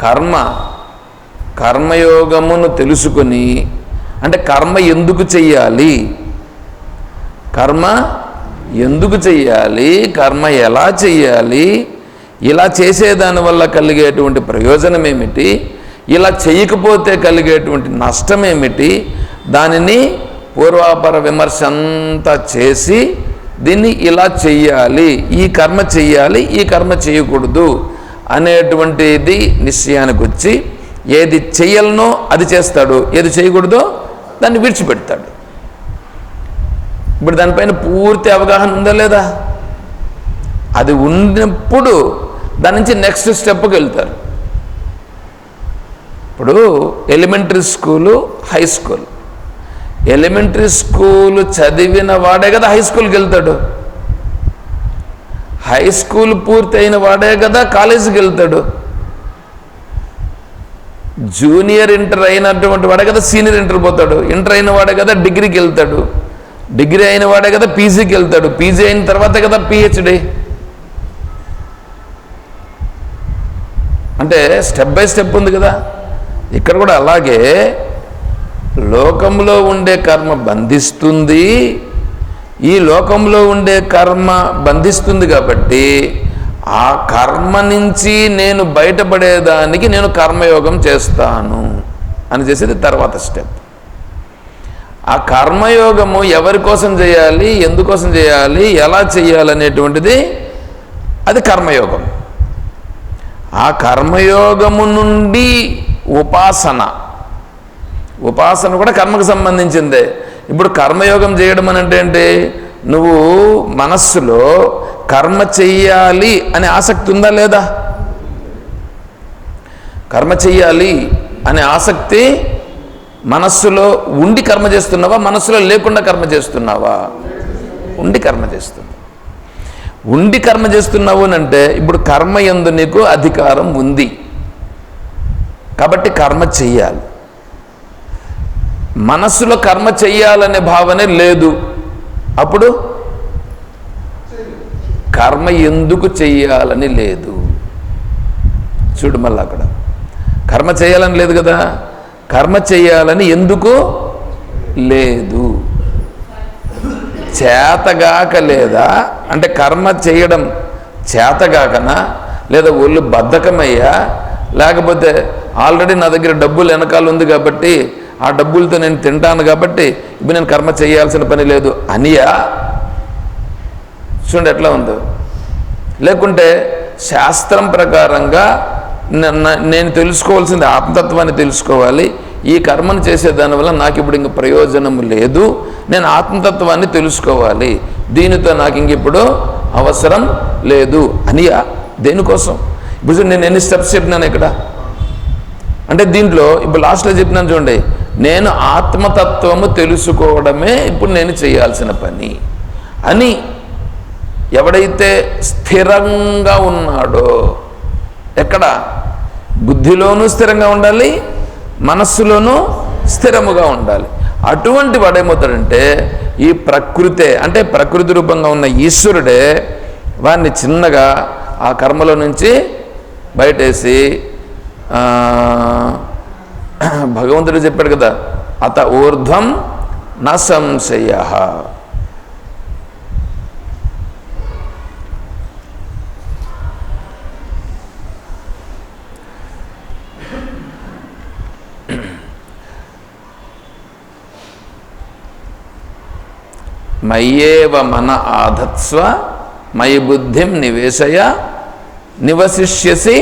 కర్మ కర్మయోగమును తెలుసుకొని అంటే కర్మ ఎందుకు చెయ్యాలి? కర్మ ఎందుకు చెయ్యాలి? కర్మ ఎలా చెయ్యాలి? ఇలా చేసేదాని వల్ల కలిగేటువంటి ప్రయోజనం ఏమిటి? ఇలా చేయకపోతే కలిగేటువంటి నష్టం ఏమిటి? దానిని పూర్వాపర విమర్శ అంతా చేసి దీన్ని ఇలా చెయ్యాలి ఈ కర్మ చెయ్యాలి ఈ కర్మ చేయకూడదు అనేటువంటిది నిశ్చయానికి వచ్చి ఏది చేయలనో అది చేస్తాడు. ఏది చేయకూడదో దాన్ని విడిచిపెడతాడు. ఇప్పుడు దానిపైన పూర్తి అవగాహన ఉందా లేదా? అది ఉన్నప్పుడు దాని నుంచి నెక్స్ట్ స్టెప్కి వెళ్తారు. ఇప్పుడు elementary school high school. Elementary school చదివిన వాడే కదా హై స్కూల్కి వెళ్తాడు. హై స్కూల్ పూర్తి అయిన వాడే కదా కాలేజీకి వెళ్తాడు. జూనియర్ ఇంటర్ అయినటువంటి వాడే కదా సీనియర్ ఇంటర్ పోతాడు. ఇంటర్ అయిన వాడే కదా డిగ్రీకి వెళ్తాడు. డిగ్రీ అయిన వాడే కదా పీజీకి వెళ్తాడు. పీజీ అయిన తర్వాత కదా పిహెచ్డి అంటే స్టెప్ బై స్టెప్ ఉంది కదా. ఇక్కడ కూడా అలాగే లోకంలో ఉండే కర్మ బంధిస్తుంది. ఈ లోకంలో ఉండే కర్మ బంధిస్తుంది కాబట్టి ఆ కర్మ నుంచి నేను బయటపడేదానికి నేను కర్మయోగం చేస్తాను అని చేసేది తర్వాత స్టెప్. ఆ కర్మయోగము ఎవరి కోసం చేయాలి ఎందుకోసం చేయాలి ఎలా చేయాలి అనేటువంటిది అది కర్మయోగం. ఆ కర్మయోగము నుండి ఉపాసన. ఉపాసన కూడా కర్మకు సంబంధించిందే. ఇప్పుడు కర్మయోగం చేయడం అని అంటే ఏంటి? నువ్వు మనస్సులో కర్మ చెయ్యాలి అనే ఆసక్తి ఉందా లేదా? కర్మ చెయ్యాలి అనే ఆసక్తి మనస్సులో ఉండి కర్మ చేస్తున్నావా? మనస్సులో లేకుండా కర్మ చేస్తున్నావా? ఉండి కర్మ చేస్తున్నావు. ఉండి కర్మ చేస్తున్నావు అని అంటే ఇప్పుడు కర్మ ఎందు నీకు అధికారం ఉంది. కాబట్టి కర్మ చెయ్యాలి. మనస్సులో కర్మ చెయ్యాలనే భావనే లేదు. అప్పుడు? కర్మ ఎందుకు చెయ్యాలని లేదు. చూడు మళ్ళీ అక్కడ. కర్మ చేయాలని లేదు కదా. కర్మ చేయాలని ఎందుకు? లేదు. చేతగాక లేదా? అంటే కర్మ చేయడం చేతగాకనా? లేదా ఒళ్ళు బద్ధకమయ్యా? లేకపోతే ఆల్రెడీ నా దగ్గర డబ్బులు వెనకాల ఉంది కాబట్టి ఆ డబ్బులతో నేను తింటాను కాబట్టి ఇప్పుడు నేను కర్మ చేయాల్సిన పని లేదు. అనియా? చూడండి ఎట్లా ఉందో. లేకుంటే శాస్త్రం ప్రకారంగా నేను తెలుసుకోవాల్సింది ఆత్మతత్వాన్ని తెలుసుకోవాలి. ఈ కర్మను చేసే దానివల్ల నాకు ఇప్పుడు ఇంక ప్రయోజనం లేదు. నేను ఆత్మతత్వాన్ని తెలుసుకోవాలి. దీనితో నాకు ఇంక ఇప్పుడు అవసరం లేదు. అనియా? దేనికోసం? ఇప్పుడు నేను ఎన్ని స్టెప్స్ చెప్పినాను ఇక్కడ? అంటే దీంట్లో ఇప్పుడు లాస్ట్లో చెప్పినాను చూడండి. నేను ఆత్మతత్వము తెలుసుకోవడమే ఇప్పుడు నేను చేయాల్సిన పని అని ఎవడైతే స్థిరంగా ఉన్నాడో ఎక్కడ? బుద్ధిలోనూ స్థిరంగా ఉండాలి మనస్సులోనూ స్థిరముగా ఉండాలి. అటువంటి వాడేమవుతాడంటే ఈ ప్రకృతే అంటే ప్రకృతి రూపంగా ఉన్న ఈశ్వరుడే వాడిని చిన్నగా ఆ కర్మలో నుంచి బయటేసి భగవంతుడు చెప్పాడు కదా అత ఊర్ధ్వం నా సంశయ. మయ్యేవ మన ఆధత్స్వ మయి బుద్ధిం నివేశయ నివసిష్యసి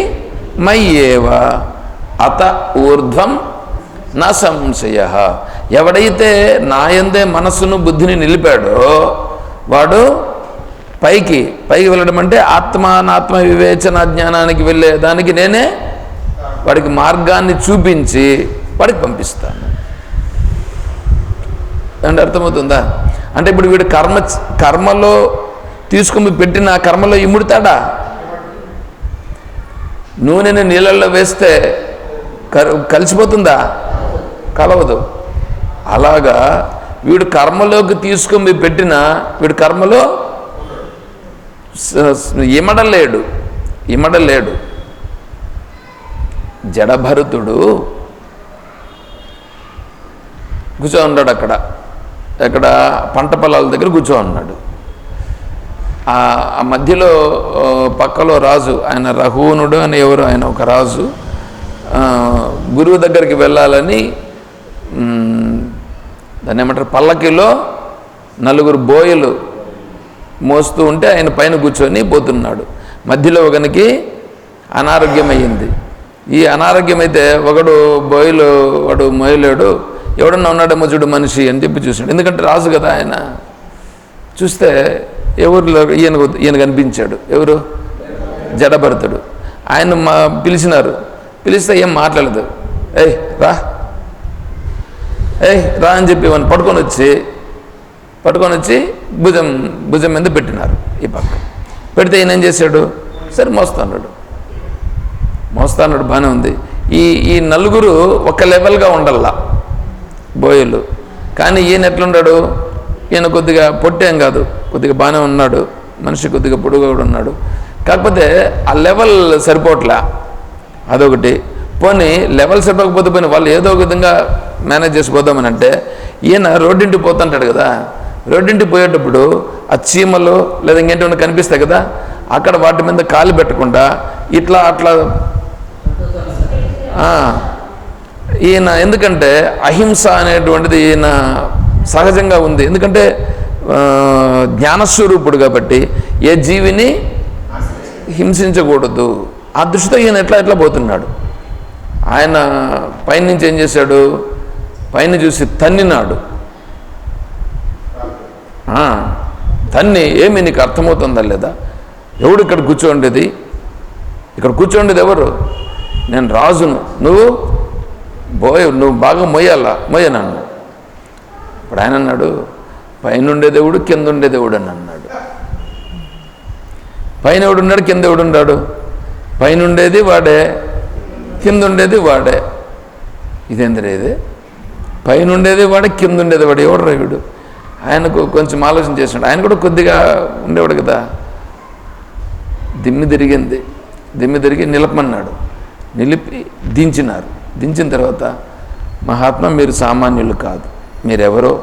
మయ్యేవ. అత ఊర్ధ్వం నా సంశయ. ఎవడైతే నాయందే మనస్సును బుద్ధిని నిలిపాడో వాడు పైకి పైకి వెళ్ళడం అంటే ఆత్మానాత్మ వివేచన జ్ఞానానికి వెళ్ళే దానికి నేనే వాడికి మార్గాన్ని చూపించి వాడికి పంపిస్తాను. అంటే అర్థమవుతుందా? అంటే ఇప్పుడు వీడు కర్మ కర్మలో తీసుకుని పెట్టిన కర్మలో ఇముడతాడా? నూనెని నీళ్ళల్లో వేస్తే కలిసిపోతుందా? కలవదు. అలాగా వీడు కర్మలోకి తీసుకొని పెట్టిన వీడు కర్మలో ఇమడలేడు. ఇమడలేడు. జడభరతుడు. కూర్చో ఉన్నాడు అక్కడ. అక్కడ పంట పొలాల దగ్గర కూర్చో ఉన్నాడు. ఆ మధ్యలో పక్కలో రాజు ఆయన రహూనుడు అని ఎవరు ఆయన ఒక రాజు. గురువు దగ్గరికి వెళ్ళాలని దాన్ని ఏమంటారు పల్లకిలో నలుగురు బోయలు మోస్తూ ఉంటే ఆయన పైన కూర్చొని పోతున్నాడు. మధ్యలో ఒకనికి అనారోగ్యమయ్యింది ఈ అనారోగ్యం అయితే ఒకడు బోయలు వాడు మోయలేడు ఎవడన్నా ఉన్నాడేమో చూడు మనిషి అని చెప్పి చూసాడు ఎందుకంటే రాజు కదా ఆయన. చూస్తే ఎవరిలో ఈయన ఈయన కనిపించాడు. ఎవరు? జడభరతుడు. ఆయన మా పిలిచినారు. పిలిస్తే ఏం మాట్లాడదు. ఏయ్ రా. ఏయ్ రా అని చెప్పి వాళ్ళు పట్టుకొని వచ్చి పట్టుకొని వచ్చి భుజం భుజం మీద పెట్టినారు ఈ పక్క. పెడితే ఈయన ఏం చేశాడు? సరే మోస్తాన్నాడు. మోస్తాన్నాడు బాగానే ఉంది. ఈ ఈ నలుగురు ఒక లెవెల్గా ఉండల్లా బోయలు. కానీ ఈయన ఎట్లున్నాడు ఈయన కొద్దిగా పొట్టేం కాదు. కొద్దిగా బాగానే ఉన్నాడు. మనిషి కొద్దిగా పొడుగు కూడా ఉన్నాడు. కాకపోతే ఆ లెవెల్ సరిపోవట్లే అదొకటి. పోనీ లెవెల్ సరిపోకపోతే పోయిన వాళ్ళు ఏదో ఒక విధంగా మేనేజ్ చేసిపోదామని అంటే ఈయన రోడ్డింటి పోతుంటాడు కదా. రోడ్డింటి పోయేటప్పుడు ఆ చీమలు లేదా ఇంకేంటి కనిపిస్తాయి కదా అక్కడ వాటి మీద కాలు పెట్టకుండా ఇట్లా అట్లా ఈయన ఎందుకంటే అహింస అనేటువంటిది ఈయన సహజంగా ఉంది. ఎందుకంటే జ్ఞానస్వరూపుడు కాబట్టి ఏ జీవిని హింసించకూడదు. ఆ దృష్టితో ఈయన ఎట్లా ఎట్లా పోతున్నాడు? ఆయన పైనుంచి ఏం చేశాడు? పైన చూసి తన్నినాడు. ఆ, తన్ని ఏమి నీకు అర్థమవుతుందా లేదా? ఎవడు ఇక్కడ కూర్చోండేది? ఇక్కడ కూర్చోండేది ఎవరు? నేను రాజును. నువ్వు? బోయ్ నువ్వు బాగా మొయ్యాలా? మొయ్యనన్ను ఇప్పుడు ఆయన అన్నాడు పైన ఉండే దేవుడు కింద ఉండే దేవుడు అని అన్నాడు. పైన ఎవడున్నాడు? కింద ఎవడున్నాడు? పైన ఉండేది వాడే కింద ఉండేది వాడే. ఇదేంద్ర ఇది పైన ఉండేది వాడే. కింద ఉండేది వాడు? ఎవడు రేవుడు ఆయనకు కొంచెం ఆలోచన చేసినాడు ఆయన కూడా కొద్దిగా ఉండేవాడు కదా. దిమ్మి తిరిగింది. దిమ్మి తిరిగి నిలపమన్నాడు. నిలిపి దించినారు. దించిన తర్వాత మహాత్మా మీరు సామాన్యులు కాదు. మీరెవరో?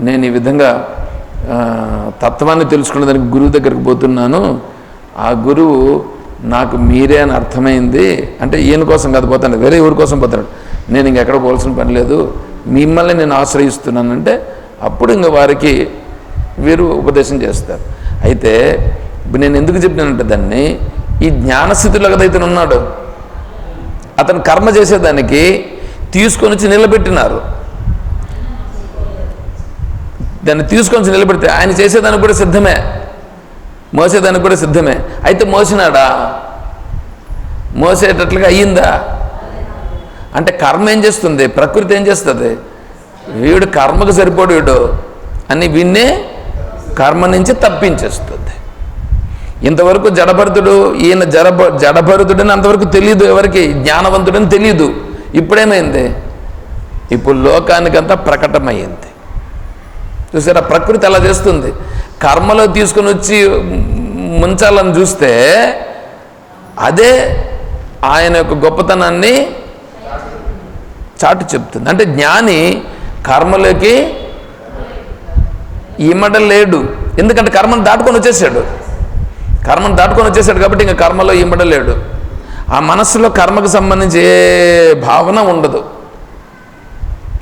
నేను ఈ విధంగా తత్వాన్ని తెలుసుకున్న దానికి గురువు దగ్గరికి పోతున్నాను. ఆ గురువు నాకు మీరే అని అర్థమైంది అంటే ఈయన కోసం కాదు పోతాడు వేరే ఎవరి కోసం పోతాడు నేను ఇంకెక్కడ పోవాల్సిన పని లేదు. మిమ్మల్ని నేను ఆశ్రయిస్తున్నానంటే అప్పుడు ఇంక వారికి వీరు ఉపదేశం చేస్తారు. అయితే ఇప్పుడు నేను ఎందుకు చెప్పినానంటే దాన్ని ఈ జ్ఞానస్థితిలో కదా ఇతను ఉన్నాడు. అతను కర్మ చేసేదానికి తీసుకొని వచ్చి నిలబెట్టినారు. దాన్ని తీసుకొని వచ్చి నిలబెడితే ఆయన చేసేదానికి కూడా సిద్ధమే. మోసేదానికి కూడా సిద్ధమే. అయితే మోసినాడా? మోసేటట్లుగా అయ్యిందా? అంటే కర్మ ఏం చేస్తుంది? ప్రకృతి ఏం చేస్తుంది? వీడు కర్మకు సరిపోడు వీడు. అని వీణ్ణే కర్మ నుంచి తప్పించేస్తుంది. ఇంతవరకు జడభరతుడు ఈయన జడభ జడభరతుడని అంతవరకు తెలియదు ఎవరికి జ్ఞానవంతుడని తెలియదు. ఇప్పుడేమైంది? ఇప్పుడు లోకానికంతా ప్రకటమైంది. చూసారా ప్రకృతి అలా చేస్తుంది. కర్మలో తీసుకొని వచ్చి ముంచాలని చూస్తే అదే ఆయన యొక్క గొప్పతనాన్ని చాటు చెప్తుంది. అంటే జ్ఞాని కర్మలోకి ఇమ్మడలేడు ఎందుకంటే కర్మను దాటుకొని వచ్చేసాడు. కర్మను దాటుకొని వచ్చేసాడు కాబట్టి ఇంకా కర్మలో ఇమ్మడలేడు ఆ మనస్సులో కర్మకు సంబంధించి ఏ భావన ఉండదు.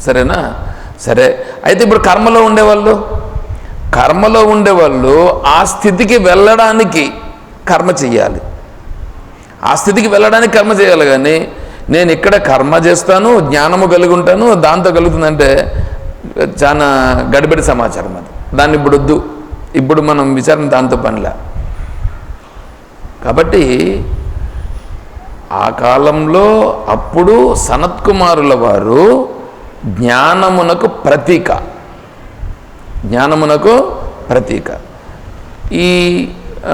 సరేనా? సరే. అయితే ఇప్పుడు కర్మలో ఉండేవాళ్ళు? కర్మలో ఉండేవాళ్ళు ఆ స్థితికి వెళ్ళడానికి కర్మ చెయ్యాలి. ఆ స్థితికి వెళ్ళడానికి కర్మ చేయాలి కానీ నేను ఇక్కడ కర్మ చేస్తాను జ్ఞానము కలిగి ఉంటాను దాంతో కలుగుతుందంటే చాలా గడిబడి సమాచారం అది. దాన్ని ఇప్పుడు వద్దు. ఇప్పుడు మనం విచారణ దాంతో పనిలే. కాబట్టి ఆ కాలంలో అప్పుడు సనత్కుమారుల వారు జ్ఞానమునకు ప్రతీక. జ్ఞానమునకు ప్రతీక. ఈ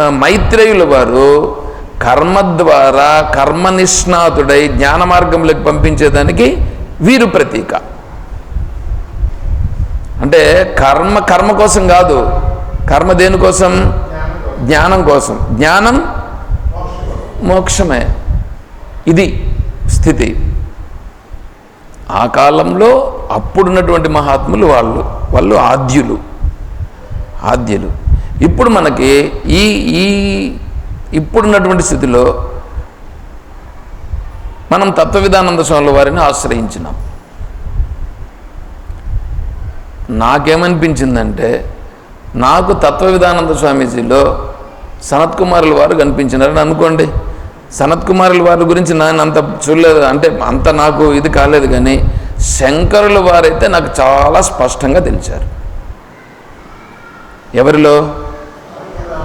మైత్రేయుల వారు కర్మ ద్వారా కర్మ నిష్ణాతుడై జ్ఞాన మార్గంలోకి పంపించేదానికి వీరు ప్రతీక. అంటే కర్మ కర్మ కోసం కాదు. కర్మ దేనికోసం జ్ఞానం కోసం. జ్ఞానం మోక్షమే. ఇది స్థితి. ఆ కాలంలో అప్పుడున్నటువంటి మహాత్ములు వాళ్ళు వాళ్ళు ఆద్యులు. ఆద్యులు. ఇప్పుడు మనకి ఈ ఈ ఇప్పుడున్నటువంటి స్థితిలో మనం తత్వవిధానంద స్వాముల వారిని ఆశ్రయించినాం. నాకేమనిపించిందంటే నాకు తత్వవిధానంద స్వామీజీలో సనత్ కుమారుల వారు కనిపించినారని అనుకోండి. సనత్ కుమారుల వారి గురించి నేను అంత చూడలేదు. అంటే అంత నాకు ఇది కాలేదు కానీ శంకరుల వారైతే నాకు చాలా స్పష్టంగా తెలిసారు ఎవరిలో?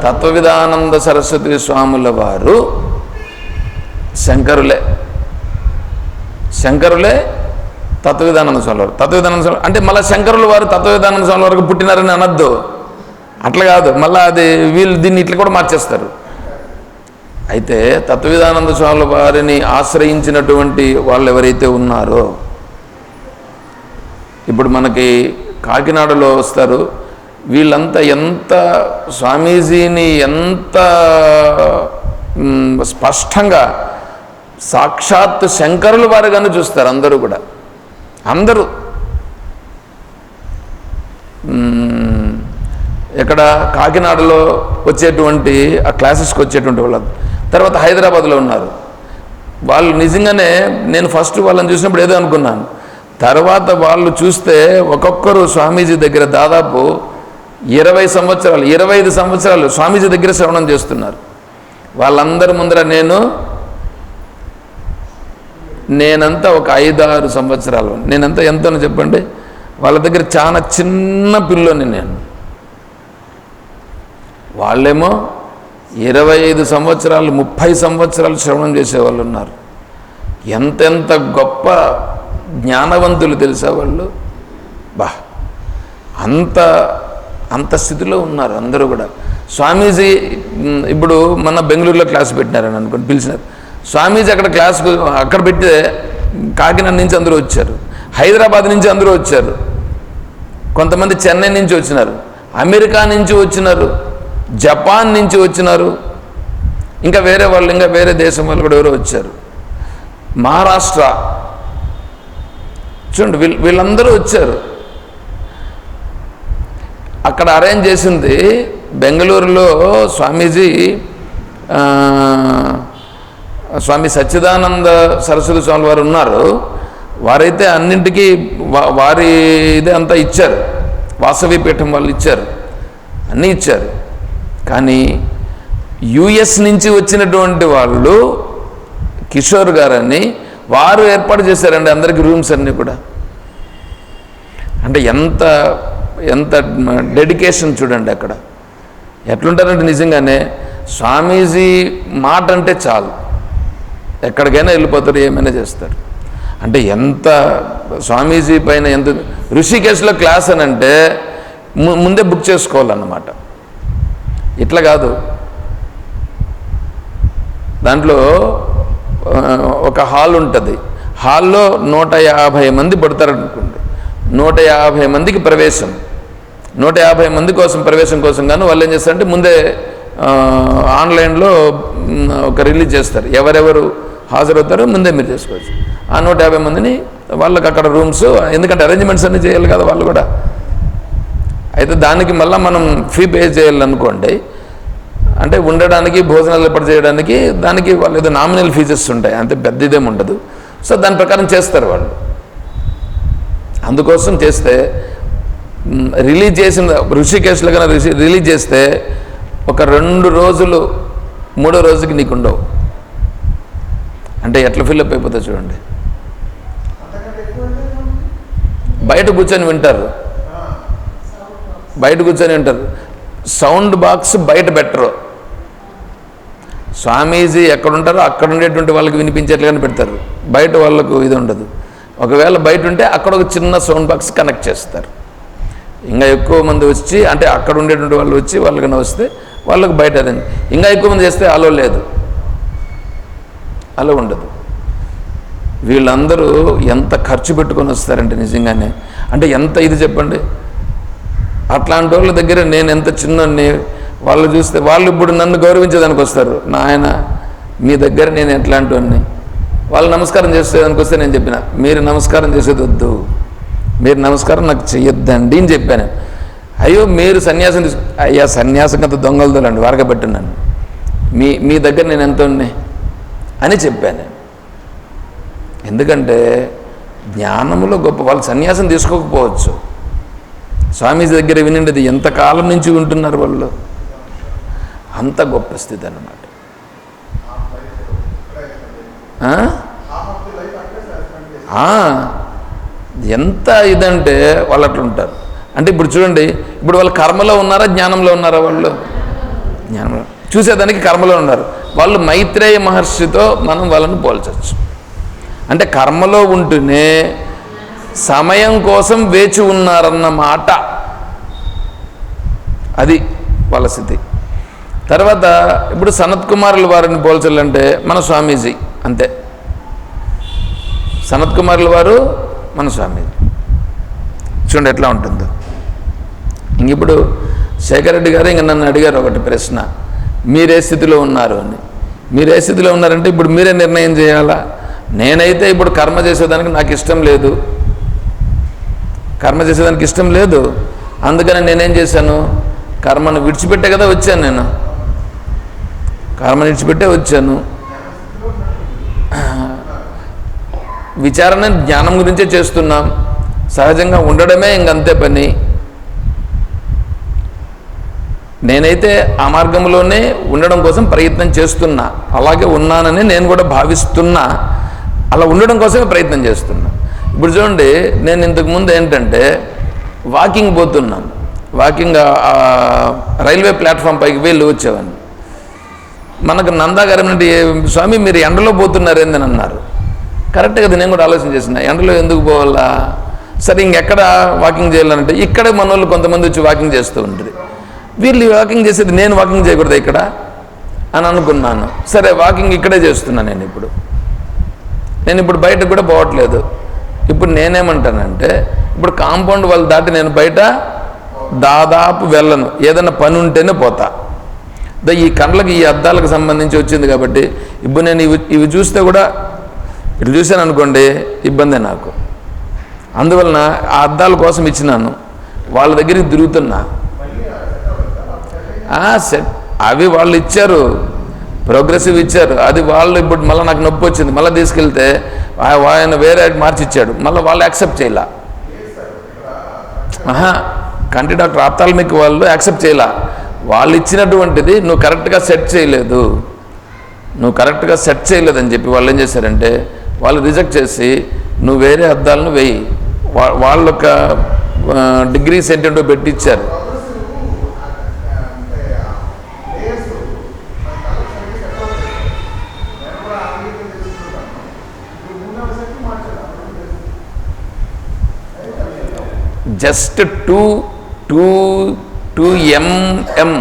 తత్వవిధానంద సరస్వతి స్వాముల వారు శంకరులే. శంకరులే తత్వవిధానంద స్వామి వారు. తత్వవిధానంద స్వామి అంటే మళ్ళీ శంకరుల వారు తత్వవిధానంద స్వామి వరకు పుట్టినారని అనొద్దు. అట్లా కాదు. మళ్ళీ అది వీళ్ళు దీన్ని ఇట్లా కూడా మార్చేస్తారు. అయితే తత్వవిధానంద స్వాముల వారిని ఆశ్రయించినటువంటి వాళ్ళు ఎవరైతే ఉన్నారో ఇప్పుడు మనకి కాకినాడలో వస్తారు వీళ్ళంతా ఎంత స్వామీజీని ఎంత స్పష్టంగా సాక్షాత్ శంకరుల కానీ చూస్తారు అందరూ కూడా. అందరూ. ఇక్కడ కాకినాడలో వచ్చేటువంటి ఆ క్లాసెస్కి వచ్చేటువంటి వాళ్ళు తర్వాత హైదరాబాద్లో ఉన్నారు. వాళ్ళు నిజంగానే నేను ఫస్ట్ వాళ్ళని చూసినప్పుడు ఏదో అనుకున్నాను. తర్వాత వాళ్ళు చూస్తే ఒక్కొక్కరు స్వామీజీ దగ్గర దాదాపు ఇరవై సంవత్సరాలు ఇరవై ఐదు సంవత్సరాలు స్వామీజీ దగ్గర శ్రవణం చేస్తున్నారు. వాళ్ళందరి ముందర నేను నేనంతా ఒక ఐదారు సంవత్సరాలు. నేనంతా ఎంతనో చెప్పండి? వాళ్ళ దగ్గర చాలా చిన్న పిల్లోని నేను. వాళ్ళేమో ఇరవై ఐదు సంవత్సరాలు ముప్పై సంవత్సరాలు శ్రవణం చేసేవాళ్ళు ఉన్నారు. ఎంతెంత గొప్ప జ్ఞానవంతులు తెలిసేవాళ్ళు బా అంత అంత స్థితిలో ఉన్నారు అందరూ కూడా. స్వామీజీ ఇప్పుడు మన బెంగళూరులో క్లాస్ పెట్టినారని అనుకోండి పిలిచినారు. స్వామీజీ అక్కడ క్లాస్ అక్కడ పెడితే కాకినాడ నుంచి అందరూ వచ్చారు. హైదరాబాద్ నుంచి అందరూ వచ్చారు. కొంతమంది చెన్నై నుంచి వచ్చినారు. అమెరికా నుంచి వచ్చినారు. జపాన్ నుంచి వచ్చినారు. ఇంకా వేరే వాళ్ళు ఇంకా వేరే దేశం వాళ్ళు కూడా ఎవరో వచ్చారు. మహారాష్ట్ర. చూడండి వీళ్ళు వీళ్ళందరూ వచ్చారు. అక్కడ అరేంజ్ చేసింది బెంగళూరులో స్వామీజీ స్వామి సచ్చిదానంద సరస్వతి స్వామి వారు ఉన్నారు. వారైతే అన్నింటికీ వారి ఇదే అంతా ఇచ్చారు. వాసవి పీఠం వాళ్ళు ఇచ్చారు. అన్నీ ఇచ్చారు. కానీ యుఎస్ నుంచి వచ్చినటువంటి వాళ్ళు కిషోర్ గారని వారు ఏర్పాటు చేశారండి అందరికీ రూమ్స్ అన్నీ కూడా. అంటే ఎంత ఎంత డెడికేషన్ చూడండి అక్కడ. ఎట్లుంటారంటే నిజంగానే స్వామీజీ మాట అంటే చాలు. ఎక్కడికైనా వెళ్ళిపోతారు ఏమైనా చేస్తారు. అంటే ఎంత స్వామీజీ పైన ఎంత ఋషికేశ్లో క్లాస్ అని అంటే ము- ముందే బుక్ చేసుకోవాలన్నమాట. ఇట్లా కాదు. దాంట్లో ఒక హాల్ ఉంటుంది. హాల్లో నూట యాభై మంది పడతారనుకోండి. నూట యాభై మందికి ప్రవేశం. నూట యాభై మంది కోసం ప్రవేశం కోసం కానీ వాళ్ళు ఏం చేస్తారంటే ముందే ఆన్లైన్లో ఒక రిలీజ్ చేస్తారు. ఎవరెవరు హాజరవుతారో ముందే మీరు చేసుకోవచ్చు. ఆ నూట యాభై మందిని వాళ్ళకి అక్కడ రూమ్స్ ఎందుకంటే అరేంజ్మెంట్స్ అన్నీ చేయాలి కదా వాళ్ళు కూడా. అయితే దానికి మళ్ళీ మనం ఫీ పే చేయాలనుకోండి అంటే ఉండడానికి భోజనాలు ఏర్పాటు చేయడానికి దానికి వాళ్ళు ఏదో నామినల్ ఫీజెస్ ఉంటాయి అంతే పెద్ద ఇదేం ఉండదు. సో దాని ప్రకారం చేస్తారు వాళ్ళు. అందుకోసం చేస్తే రిలీజ్ చేసిన ఋషికేశ్లో కన్నా రిషి రిలీజ్ చేస్తే ఒక రెండు రోజులు మూడో రోజుకి నీకు ఉండవు. అంటే ఎట్లా ఫిల్అప్ అయిపోతుంది చూడండి. బయట కూర్చొని వింటారు. బయట కూర్చొని ఉంటారు. సౌండ్ బాక్స్ బయట బెటరు స్వామీజీ ఎక్కడుంటారో అక్కడ ఉండేటువంటి వాళ్ళకి వినిపించేట్లుగానే పెడతారు. బయట వాళ్ళకు ఇది ఉండదు. ఒకవేళ బయట ఉంటే అక్కడ ఒక చిన్న సౌండ్ బాక్స్ కనెక్ట్ చేస్తారు. ఇంకా ఎక్కువ మంది వచ్చి అంటే అక్కడ ఉండేటువంటి వాళ్ళు వచ్చి వాళ్ళకన్నా వస్తే వాళ్ళకి బయట అదే. ఇంకా ఎక్కువ మంది చేస్తే అలో లేదు. అలో ఉండదు. వీళ్ళందరూ ఎంత ఖర్చు పెట్టుకొని వస్తారంటే నిజంగానే. అంటే ఎంత ఇది చెప్పండి? అట్లాంటి వాళ్ళ దగ్గర నేను ఎంత చిన్నోడిని వాళ్ళు చూస్తే వాళ్ళు ఇప్పుడు నన్ను గౌరవించేదానికి వస్తారు. నాయన మీ దగ్గర నేను ఎట్లాంటి వాడిని? వాళ్ళు నమస్కారం చేసేదానికి వస్తే నేను చెప్పిన మీరు నమస్కారం చేసేది వద్దు. మీరు నమస్కారం నాకు చెయ్యొద్దండి అని చెప్పాను. అయ్యో మీరు సన్యాసం తీసు అయ్యా సన్యాసం కంత దొంగలదోలండి వారగబెట్టున్నాను మీ మీ దగ్గర నేను ఎంత ఉన్నాయి అని చెప్పాను. ఎందుకంటే జ్ఞానములో గొప్ప వాళ్ళు సన్యాసం తీసుకోకపోవచ్చు. స్వామీజీ దగ్గర వినండి ఎంతకాలం నుంచి వింటున్నారు వాళ్ళు? అంత గొప్ప స్థితి అన్నమాట. ఎంత ఇదంటే వాళ్ళు అట్లా ఉంటారు. అంటే ఇప్పుడు చూడండి ఇప్పుడు వాళ్ళు కర్మలో ఉన్నారా జ్ఞానంలో ఉన్నారా వాళ్ళు? జ్ఞానంలో. చూసేదానికి కర్మలో ఉన్నారు. వాళ్ళు మైత్రేయ మహర్షితో మనం వాళ్ళని పోల్చవచ్చు అంటే కర్మలో ఉంటూనే సమయం కోసం వేచి ఉన్నారన్నమాట అది వాళ్ళ స్థితి తర్వాత ఇప్పుడు సనత్ కుమారుల వారిని పోల్చాలంటే మన స్వామీజీ అంతే. సనత్ కుమారుల వారు మన స్వామీజీ. చూడండి ఎట్లా ఉంటుందో. ఇంక ఇప్పుడు శేఖర్ రెడ్డి గారు ఇంక నన్ను అడిగారు ఒకటి ప్రశ్న. మీరే స్థితిలో ఉన్నారు అని. మీరే స్థితిలో ఉన్నారంటే ఇప్పుడు మీరే నిర్ణయం చేయాలా? నేనైతే ఇప్పుడు కర్మ చేసేదానికి నాకు ఇష్టం లేదు. కర్మ చేసేదానికి ఇష్టం లేదు. అందుకని నేనేం చేశాను? కర్మను విడిచిపెట్టే కదా వచ్చాను నేను. కర్మను విడిచిపెట్టే వచ్చాను. విచారణ జ్ఞానం గురించే చేస్తున్నాం. సహజంగా ఉండడమే ఇంకంతే పని. నేనైతే ఆ మార్గంలోనే ఉండడం కోసం ప్రయత్నం చేస్తున్నా. అలాగే ఉన్నానని నేను కూడా భావిస్తున్నా. అలా ఉండడం కోసమే ప్రయత్నం చేస్తున్నా. ఇప్పుడు చూడండి నేను ఇంతకుముందు ఏంటంటే వాకింగ్ పోతున్నాను. వాకింగ్ రైల్వే ప్లాట్ఫామ్ పైకి వెళ్ళి వచ్చేవాడిని. మనకు నందాగారం నుండి స్వామి మీరు ఎండలో పోతున్నారేందని అన్నారు. కరెక్ట్ కదా నేను కూడా ఆలోచన చేసిన ఎండలో ఎందుకు పోవాలా? సరే ఇంకెక్కడ వాకింగ్ చేయాలంటే ఇక్కడే మన వాళ్ళు కొంతమంది వచ్చి వాకింగ్ చేస్తూ ఉంటుంది వీళ్ళు వాకింగ్ చేసేది నేను వాకింగ్ చేయకూడదు ఇక్కడ? అని అనుకున్నాను. సరే వాకింగ్ ఇక్కడే చేస్తున్నాను నేను ఇప్పుడు. నేను ఇప్పుడు బయటకు కూడా పోవట్లేదు. ఇప్పుడు నేనేమంటానంటే ఇప్పుడు కాంపౌండ్ వాళ్ళు దాటి నేను బయట దాదాపు వెళ్ళను. ఏదైనా పని ఉంటేనే పోతా. ఈ కళ్ళకి ఈ అద్దాలకు సంబంధించి వచ్చింది కాబట్టి ఇప్పుడు నేను ఇవి ఇవి చూస్తే కూడా ఇటు చూశాను అనుకోండి ఇబ్బందే నాకు. అందువలన ఆ అద్దాల కోసం ఇచ్చినాను. వాళ్ళ దగ్గరికి తిరుగుతున్నా. సెట్ అవి వాళ్ళు ఇచ్చారు. ప్రోగ్రెసివ్ ఇచ్చారు. అది వాళ్ళు ఇప్పుడు మళ్ళీ నాకు నొప్పి వచ్చింది. మళ్ళీ తీసుకెళ్తే ఆయన వేరే మార్చిచ్చాడు. మళ్ళీ వాళ్ళు యాక్సెప్ట్ చేయలే. ఆహా కంటి డాక్టర్ ఆప్తాల్మిక్ వాళ్ళు యాక్సెప్ట్ చేయలే. వాళ్ళు ఇచ్చినటువంటిది నువ్వు కరెక్ట్గా సెట్ చేయలేదు. నువ్వు కరెక్ట్గా సెట్ చేయలేదని చెప్పి వాళ్ళు ఏం చేశారంటే వాళ్ళు రిజెక్ట్ చేసి నువ్వు వేరే అద్దాలను వేయి. వా- వాళ్ళ యొక్క డిగ్రీస్ ఏంటంటో పెట్టిచ్చారు. Just two two two mm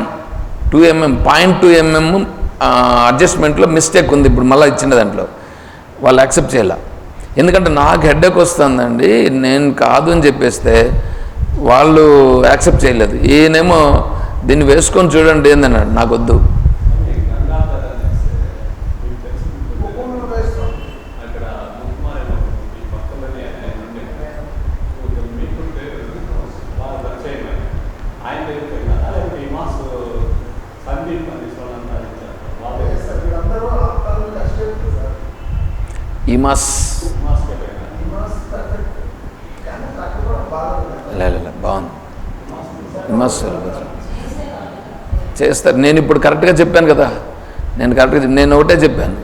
two mm point two mm అడ్జస్ట్మెంట్లో mistake ఉంది ఇప్పుడు మళ్ళీ ఇచ్చిన దాంట్లో. వాళ్ళు యాక్సెప్ట్ చేయాల? ఎందుకంటే నాకు హెడ్ఏక్ వస్తుందండి నేను కాదు అని చెప్పేస్తే వాళ్ళు యాక్సెప్ట్ చేయలేదు. ఈయనేమో దీన్ని వేసుకొని చూడండి ఏందన్నాడు నాకు వద్దు అక్కడ ముక్కుమారేమో ఈ పక్కలోనే ఆయన ఉండే కొంచెం మీకు పేరు బాగా పరిచయం ఆయన. ఆయన దగ్గరికి పోయినా లేకపోతే ఈ మాస్ సందీప్ అని వాళ్ళంతా ఇచ్చారు. వాళ్ళ దగ్గర వీళ్ళందరూ ఆప్తాలు కష్టపడుతుంది సార్ ఈ మాస్ ఈ మాస్కే పోయినా. ఈ మాస్ పర్ఫెక్ట్ కానీ అక్కడ ఇమస్ బాగుంది లే, బాగుంది చేస్తారు. నేను ఇప్పుడు కరెక్ట్గా చెప్పాను కదా. నేను కరెక్ట్గా నేను ఒకటే చెప్పాను.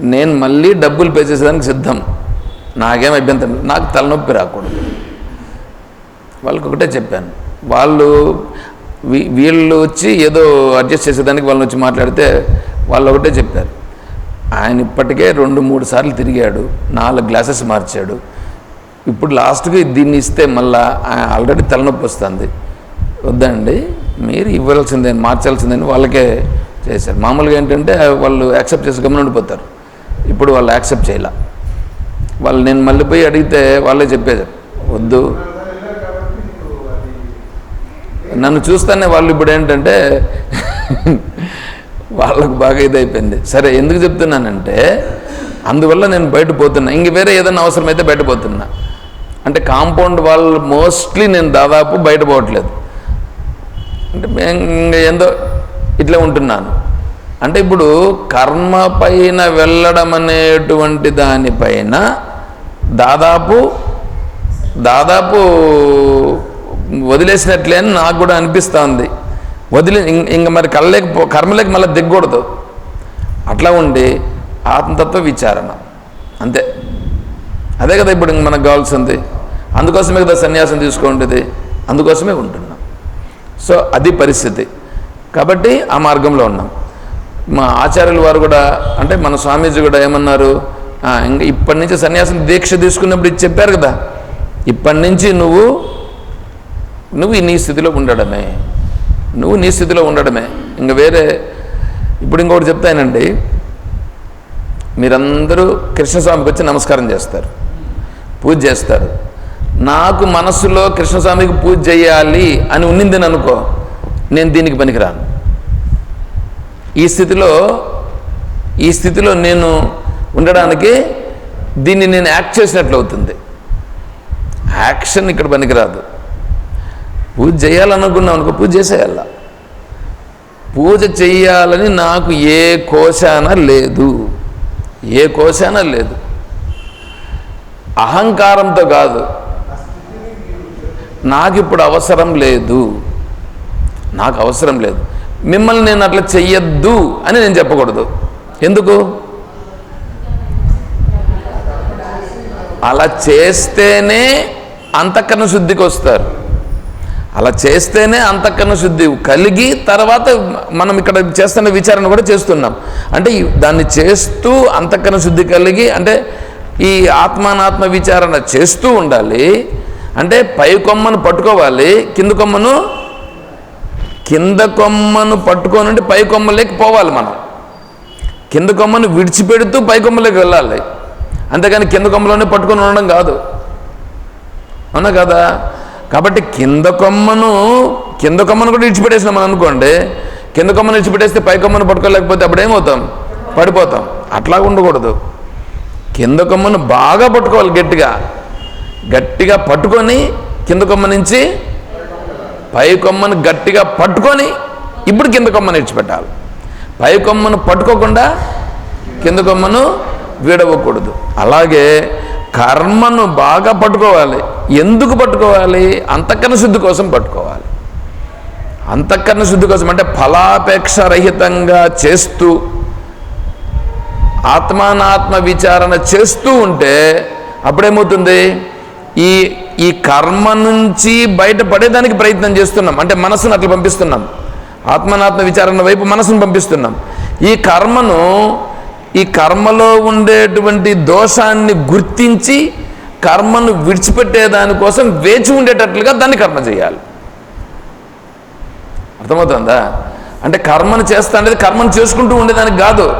నేను మళ్ళీ డబ్బులు పే చేసేదానికి సిద్ధం. నాకేం అభ్యంతరం నాకు తలనొప్పి రాకూడదు. వాళ్ళకి ఒకటే చెప్పాను. వాళ్ళు వీ- వీళ్ళు వచ్చి ఏదో అడ్జస్ట్ చేసేదానికి వాళ్ళని వచ్చి మాట్లాడితే వాళ్ళు ఒకటే చెప్పారు. ఆయన ఇప్పటికే రెండు మూడు సార్లు తిరిగాడు నాలుగు గ్లాసెస్ మార్చాడు. ఇప్పుడు లాస్ట్కి దీన్ని ఇస్తే మళ్ళా ఆల్రెడీ తలనొప్పి వస్తుంది. వద్దండి మీరు ఇవ్వాల్సిందే మార్చాల్సిందని వాళ్ళకే చేశారు. మామూలుగా ఏంటంటే వాళ్ళు యాక్సెప్ట్ చేసి గమనిపోతారు ఇప్పుడు వాళ్ళు యాక్సెప్ట్ చేయాల. వాళ్ళు నేను మళ్ళీ పోయి అడిగితే వాళ్ళే చెప్పేది వద్దు. నన్ను చూస్తానే వాళ్ళు ఇప్పుడు ఏంటంటే వాళ్ళకు బాగా ఇదైపోయింది. సరే ఎందుకు చెప్తున్నానంటే అందువల్ల నేను బయట పోతున్నా. ఇంక వేరే ఏదైనా అవసరమైతే బయట పోతున్నా. అంటే కాంపౌండ్ వాళ్ళు మోస్ట్లీ నేను దాదాపు బయట పోవట్లేదు. అంటే మే- ఏందో ఇట్లా ఉంటున్నాను. అంటే ఇప్పుడు కర్మ పైన వెళ్ళడం అనేటువంటి దానిపైన దాదాపు దాదాపు వదిలేసినట్లే అని నాకు కూడా అనిపిస్తుంది. వదిలి ఇంక మరి కళ్ళకి పో- కర్మలేకి మళ్ళీ దిగకూడదు. అట్లా ఉండి ఆత్మతత్వ విచారణ. అంతే. అదే కదా ఇప్పుడు ఇంక మనకు కావాల్సింది. అందుకోసమే కదా సన్యాసం తీసుకుంటుంది. అందుకోసమే ఉంటున్నాం. సో అది పరిస్థితి. కాబట్టి ఆ మార్గంలో ఉన్నాం. మా ఆచార్యుల వారు కూడా అంటే మన స్వామీజీ కూడా ఏమన్నారు? ఇంకా ఇప్పటి నుంచి సన్యాసం దీక్ష తీసుకున్నప్పుడు ఇది చెప్పారు కదా. ఇప్పటి నుంచి నువ్వు నువ్వు నీ స్థితిలో ఉండడమే. నువ్వు నీ స్థితిలో ఉండడమే. ఇంక వేరే ఇప్పుడు ఇంకొకటి చెప్తానండి మీరందరూ కృష్ణస్వామికి వచ్చి నమస్కారం చేస్తారు పూజ చేస్తారు. నాకు మనస్సులో కృష్ణస్వామికి పూజ చేయాలి అని ఉన్నిందని అనుకో నేను దీనికి పనికిరాను. ఈ స్థితిలో ఈ స్థితిలో నేను ఉండడానికి దీన్ని నేను యాక్ట్ చేసినట్లు అవుతుంది యాక్షన్ ఇక్కడ పనికిరాదు. పూజ చేయాలనుకున్నాం అనుకో పూజ చేసేయాల? పూజ చెయ్యాలని నాకు ఏ కోశాన లేదు. ఏ కోశాన లేదు. అహంకారంతో కాదు. నాకు ఇప్పుడు అవసరం లేదు. నాకు అవసరం లేదు. మిమ్మల్ని నేను అట్లా చెయ్యొద్దు అని నేను చెప్పకూడదు. ఎందుకు? అలా చేస్తేనే అంతఃకరణ శుద్ధికి వస్తారు అలా చేస్తేనే అంతఃకరణ శుద్ధి. కలిగి తర్వాత మనం ఇక్కడ చేస్తున్న విచారణ కూడా చేస్తున్నాం. అంటే దాన్ని చేస్తూ అంతఃకరణ శుద్ధి కలిగి అంటే ఈ ఆత్మానాత్మ విచారణ చేస్తూ ఉండాలి. అంటే పై కొమ్మను పట్టుకోవాలి కింద కొమ్మను కింద కొమ్మను పట్టుకొని ఉంటే పై కొమ్మలోకి పోవాలి మనం. కింద కొమ్మను విడిచిపెడుతూ పై కొమ్మలోకి వెళ్ళాలి. అంతేగాని కింద కొమ్మలోనే పట్టుకొని ఉండడం కాదు. అవునా కదా? కాబట్టి కింద కొమ్మను కింద కొమ్మను కూడా విడిచిపెట్టేసినాం మనం అనుకోండి. కింద కొమ్మను ఇడిచిపెట్టేస్తే పై కొమ్మను పట్టుకోలేకపోతే అప్పుడు ఏమవుతాం? పడిపోతాం. అట్లా ఉండకూడదు. కింద కొమ్మను బాగా పట్టుకోవాలి గట్టిగా. గట్టిగా పట్టుకొని కింద కొమ్మ నుంచి పై కొమ్మను గట్టిగా పట్టుకొని ఇప్పుడు కింద కొమ్మను ఇడిచిపెట్టాలి పై కొమ్మను పట్టుకోకుండా కింద కొమ్మను వీడవకూడదు. అలాగే కర్మను బాగా పట్టుకోవాలి. ఎందుకు పట్టుకోవాలి? అంతఃకరణ శుద్ధి కోసం పట్టుకోవాలి. అంతఃకరణ శుద్ధి కోసం అంటే ఫలాపేక్ష రహితంగా చేస్తూ ఆత్మానాత్మ విచారణ చేస్తూ ఉంటే అప్పుడేమవుతుంది? ఈ ఈ కర్మ నుంచి బయటపడేదానికి ప్రయత్నం చేస్తున్నాం. అంటే మనసును అట్లా పంపిస్తున్నాం. ఆత్మనాత్మ విచారణ వైపు మనసును పంపిస్తున్నాం. ఈ కర్మను ఈ కర్మలో ఉండేటువంటి దోషాన్ని గుర్తించి కర్మను విడిచిపెట్టే దానికోసం వేచి ఉండేటట్లుగా దాన్ని కర్మ చేయాలి. అర్థమవుతుందా? అంటే కర్మను చేస్తా అనేది కర్మను చేసుకుంటూ ఉండేదానికి కాదు.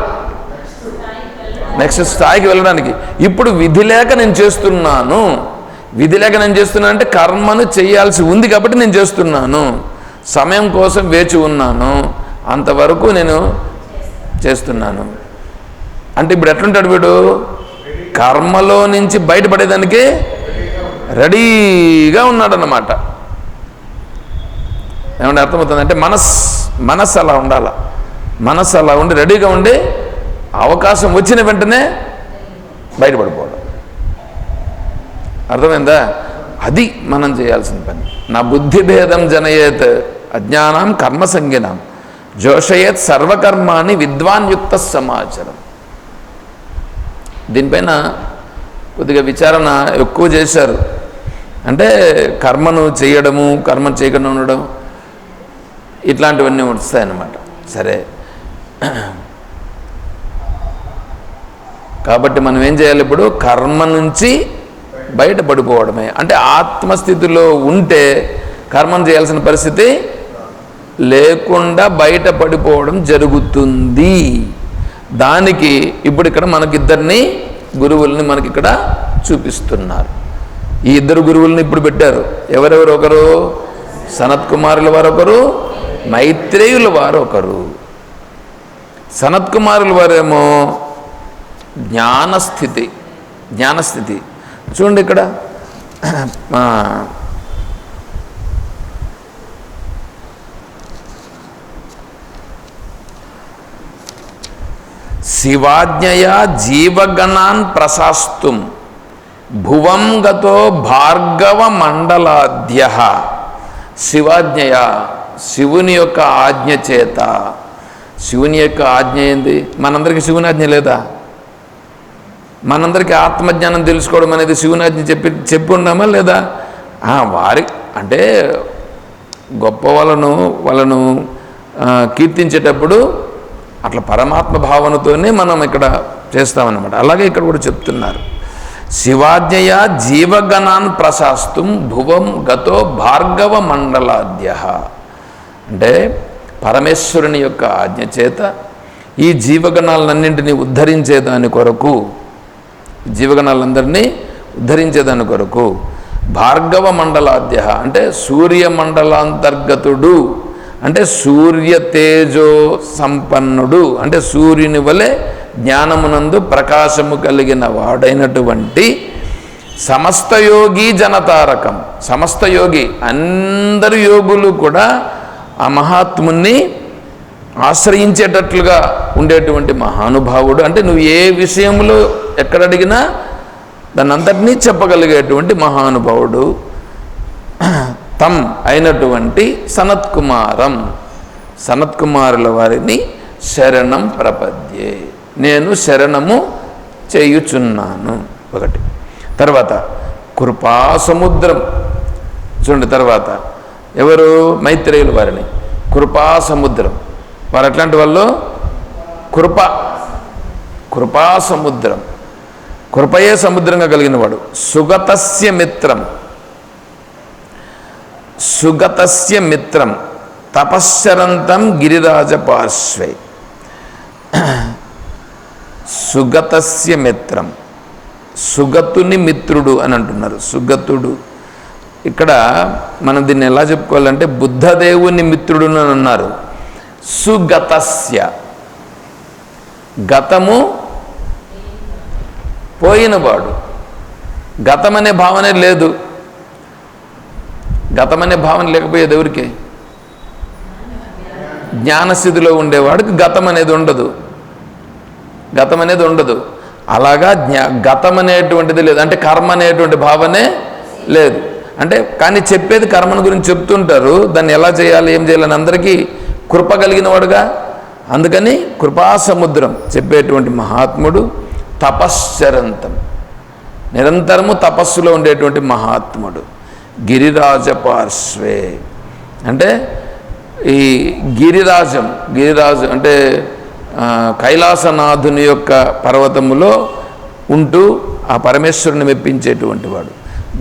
నెక్స్ట్ స్థాయికి వెళ్ళడానికి. ఇప్పుడు విధి లేక నేను చేస్తున్నాను. విధి లేక నేను చేస్తున్నాను అంటే కర్మను చేయాల్సి ఉంది కాబట్టి నేను చేస్తున్నాను. సమయం కోసం వేచి ఉన్నాను. అంతవరకు నేను చేస్తున్నాను. అంటే ఇప్పుడు ఎట్లుంటాడు వీడు? కర్మలో నుంచి బయటపడేదానికి రెడీగా ఉన్నాడన్నమాట. ఏమంటే అర్థమవుతుంది? అంటే మనస్ మనస్సు అలా ఉండాల? మనస్సు అలా ఉండి రెడీగా ఉండి అవకాశం వచ్చిన వెంటనే బయటపడిపోవడం. అర్థమైందా? అది మనం చేయాల్సిన పని. నా బుద్ధి భేదం జనయేత్ అజ్ఞానం కర్మ సంజ్ఞనం. జోషయేత్ సర్వకర్మాని విద్వాన్ యుక్త సమాచారం. దీనిపైన కొద్దిగా విచారణ ఎక్కువ చేశారు. అంటే కర్మను చేయడము కర్మ చేయకుండా ఉండడం ఇట్లాంటివన్నీ వస్తాయన్నమాట. సరే. కాబట్టి మనం ఏం చేయాలి ఇప్పుడు? కర్మ నుంచి బయటపడిపోవడమే. అంటే ఆత్మస్థితిలో ఉంటే కర్మం చేయాల్సిన పరిస్థితి లేకుండా బయటపడిపోవడం జరుగుతుంది. దానికి ఇప్పుడు ఇక్కడ మనకిద్దరిని గురువుల్ని మనకి ఇక్కడ చూపిస్తున్నారు. ఈ ఇద్దరు గురువుల్ని ఇప్పుడు పెట్టారు. ఎవరెవరు ఒకరు? సనత్ కుమారుల వారు ఒకరు మైత్రేయుల వారు ఒకరు సనత్కుమారుల వారేమో జ్ఞానస్థితి జ్ఞానస్థితి. చూడండి ఇక్కడ శివాజ్ఞయా జీవగణాన్ ప్రశాస్తుం. భువం గతో భార్గవ మండలాద్య. శివాజ్ఞయ శివుని యొక్క ఆజ్ఞ చేత. శివుని యొక్క ఆజ్ఞ ఏంది? మనందరికీ శివుని ఆజ్ఞ లేదా? మనందరికీ ఆత్మజ్ఞానం తెలుసుకోవడం అనేది శివుని ఆజ్ఞ చెప్పి చెప్పి ఉన్నామా లేదా వారి అంటే గొప్ప వాళ్ళను వాళ్ళను కీర్తించేటప్పుడు అట్లా పరమాత్మ భావనతోనే మనం ఇక్కడ చేస్తామన్నమాట. అలాగే ఇక్కడ కూడా చెప్తున్నారు. శివాజ్ఞయ జీవగణాన్ ప్రశాస్తుం భువం గతో భార్గవ మండలాద్య అంటే పరమేశ్వరుని యొక్క ఆజ్ఞ చేత ఈ జీవగణాలన్నింటినీ ఉద్ధరించేదాని కొరకు జీవగణాలందరినీ ఉద్ధరించేదాని కొరకు భార్గవ మండలాద్య అంటే సూర్య మండలాంతర్గతుడు అంటే సూర్య తేజో సంపన్నుడు. అంటే సూర్యుని వలె జ్ఞానమునందు ప్రకాశము కలిగిన వాడైనటువంటి సమస్త యోగి జనతారకం. సమస్త యోగి అందరు యోగులు కూడా ఆ మహాత్ముని ఆశ్రయించేటట్లుగా ఉండేటువంటి మహానుభావుడు. అంటే నువ్వు ఏ విషయంలో ఎక్కడ అడిగినా దాన్ని అంతటినీ చెప్పగలిగేటువంటి మహానుభావుడు. తమ్ అయినటువంటి సనత్కుమారం. సనత్కుమారుల వారిని శరణం ప్రపద్యే. నేను శరణము చేయుచున్నాను. ఒకటి. తర్వాత కృపా సముద్రం. చూడండి తర్వాత. ఎవరు? మైత్రేయుల వారిని. కృపా సముద్రం. వారు ఎట్లాంటి వాళ్ళు? కృప. కృపా సముద్రం. కృపయే సముద్రంగా కలిగిన వాడు. సుగతస్య మిత్రం. సుగతస్య మిత్రం తపశ్చరంతం గిరిరాజ పార్శ్వే. సుగతస్య మిత్రం. సుగతుని మిత్రుడు అని అంటున్నారు. సుగతుడు. ఇక్కడ మనం దీన్ని ఎలా చెప్పుకోవాలంటే బుద్ధదేవుని మిత్రుడు అని అన్నారు. సుగతస్య. గతము పోయినవాడు. గతం అనే భావనే లేదు. గతం అనే భావన లేకపోయేది ఎవరికి జ్ఞానస్థితిలో ఉండేవాడికి గతం అనేది ఉండదు. గతం అనేది ఉండదు. అలాగా జ్ఞా గతం అనేటువంటిది లేదు. అంటే కర్మ అనేటువంటి భావనే లేదు. అంటే కానీ చెప్పేది కర్మను గురించి చెప్తుంటారు. దాన్ని ఎలా చేయాలి ఏం చేయాలని అందరికీ కృప కలిగిన వాడుగా అందుకని కృపాసముద్రం చెప్పేటువంటి మహాత్ముడు తపశ్చరంతం. నిరంతరము తపస్సులో ఉండేటువంటి మహాత్ముడు. గిరిరాజ పార్శ్వే అంటే ఈ గిరిరాజం గిరిరాజు అంటే కైలాసనాథుని యొక్క పర్వతములో ఉంటూ ఆ పరమేశ్వరుని మెప్పించేటువంటి వాడు.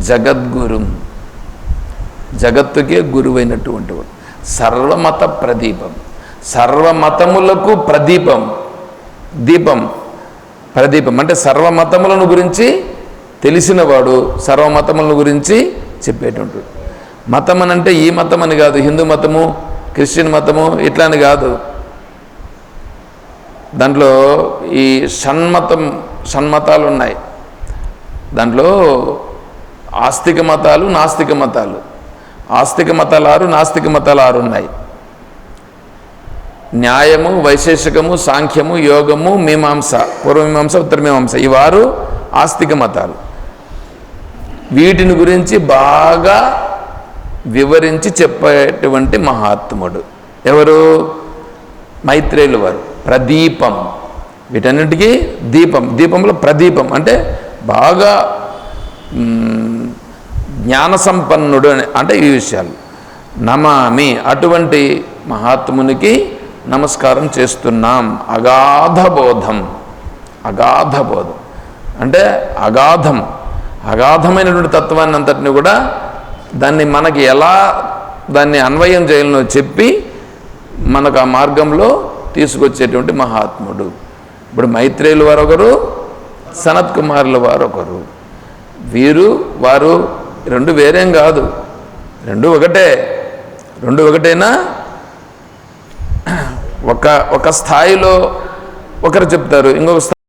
జగద్గురు జగత్తుకే గురువైనటువంటి వాడు. సర్వమత ప్రదీపం సర్వమతములకు ప్రదీపం దీపం ప్రదీపం. అంటే సర్వమతములను గురించి తెలిసినవాడు సర్వమతములను గురించి చెప్పేటువంటి మతం అని అంటే ఈ మతం అని కాదు హిందూ మతము క్రిస్టియన్ మతము ఇట్లా అని కాదు. దాంట్లో ఈ షణ్మతం షణ్మతాలు ఉన్నాయి దాంట్లో ఆస్తిక మతాలు నాస్తిక మతాలు. ఆస్తిక మతాలు ఆరు నాస్తిక మతాలు ఆరు ఉన్నాయి. న్యాయము వైశేషికము సాంఖ్యము యోగము మీమాంస పూర్వమీమాంస ఉత్తరమీమాంస ఈ వారు ఆస్తిక మతాలు. వీటిని గురించి బాగా వివరించి చెప్పేటువంటి మహాత్ముడు. ఎవరు? మైత్రేయులు వారు. ప్రదీపం. వీటన్నిటికీ దీపం. దీపంలో ప్రదీపం. అంటే బాగా జ్ఞానసంపన్నుడు జ్ఞాన సంపన్నుడు అని అంటే ఈ విషయాలు. నమామి అటువంటి మహాత్మునికి నమస్కారం చేస్తున్నాం. అగాధ బోధం అగాధ బోధం అంటే అగాధం. అగాధమైనటువంటి తత్వాన్ని అంతటిని కూడా దాన్ని మనకి ఎలా దాన్ని అన్వయం చేయాలనో చెప్పి మనకు ఆ మార్గంలో తీసుకొచ్చేటువంటి మహాత్ముడు. ఇప్పుడు మైత్రేయులు వారు ఒకరు సనత్ కుమారుల వారు ఒకరు వీరు వారు రెండు వేరేం కాదు. రెండు ఒకటే. రెండు ఒకటేనా? ఒక ఒక స్థాయిలో ఒకరు చెప్తారు ఇంకొక